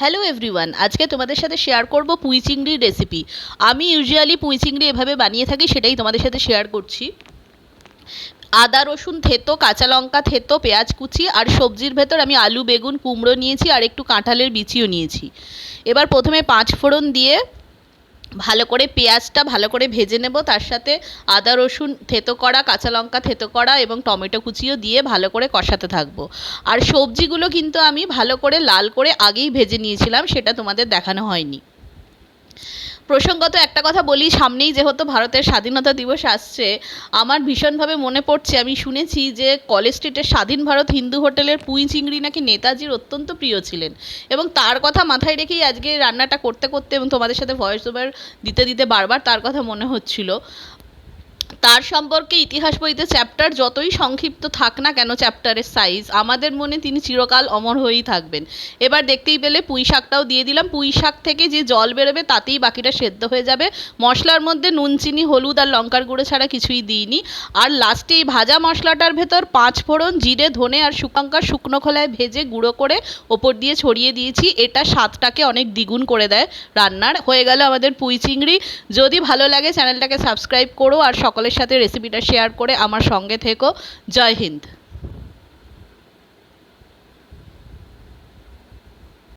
Hello everyone আজকে তোমাদের সাথে শেয়ার করব পুঁই চিংড়ির রেসিপি আমি ইউজুয়ালি পুঁই চিংড়ি এভাবে বানিয়ে থাকি, সেটাই তোমাদের সাথে শেয়ার করছি। আদা, রসুন, থেতো, কাঁচা লঙ্কা, থেতো, পেঁয়াজ কুচি আর সবজির ভেতর আমি আলু, বেগুন, কুমড়ো নিয়েছি আর একটু কাঁঠালের বিচিও নিয়েছি। এবার প্রথমে পাঁচ ফোড়ন দিয়ে ভালো করে পেঁয়াজটা ভালো করে ভেজে নেব, তার সাথে আদা, রসুন থেতো করা, কাঁচা লঙ্কা থেতো করা এবং টমেটো কুচিও দিয়ে ভালো করে কষাতে থাকব। আর সবজিগুলো কিন্তু আমি ভালো করে লাল করে আগেই ভেজে নিয়েছিলাম, সেটা তোমাদের দেখানো হয়নি। প্রসঙ্গত একটা কথা বলি, সামনেই যেহেতু ভারতের স্বাধীনতা দিবস আসছে, আমার ভীষণভাবে মনে পড়ছে, আমি শুনেছি যে কলেজ স্ট্রিটের স্বাধীন ভারত হিন্দু হোটেলের পুঁই চিংড়ি নাকি নেতাজির অত্যন্ত প্রিয় ছিলেন। এবং তার কথা মাথায় রেখেই আজকে রান্নাটা করতে করতে এবং তোমাদের সাথে ভয়েস ওভার দিতে দিতে বারবার তার কথা মনে হচ্ছিল। তার সম্পর্কে ইতিহাস বইতে চ্যাপ্টার যতই সংক্ষিপ্ত থাক না কেন চ্যাপ্টারের সাইজ আমাদের মনে তিনি চিরকাল অমর হয়েই থাকবেন। এবার দেখতেই পেলে পুঁই শাকটাও দিয়ে দিলাম। পুঁই শাক থেকে যে জল বেরোবে তাতেই বাকিটা সেদ্ধ হয়ে যাবে। মশলার মধ্যে নুন, চিনি, হলুদ আর লঙ্কার গুঁড়ো ছাড়া কিছুই দিইনি। আর লাস্টে এই ভাজা মশলাটার ভেতর পাঁচ ফোড়ন, জিরে, ধনে আর শুকাঙ্কা শুকনো খোলায় ভেজে গুঁড়ো করে ওপর দিয়ে ছড়িয়ে দিয়েছি। এটা স্বাদটাকে অনেক দ্বিগুণ করে দেয় রান্নার। হয়ে গেল আমাদের পুঁই চিংড়ি। যদি ভালো লাগে চ্যানেলটাকে সাবস্ক্রাইব করো আর সকলের সাথে রেসিপিটা শেয়ার করে আমার সঙ্গে থেকো। জয় হিন্দ।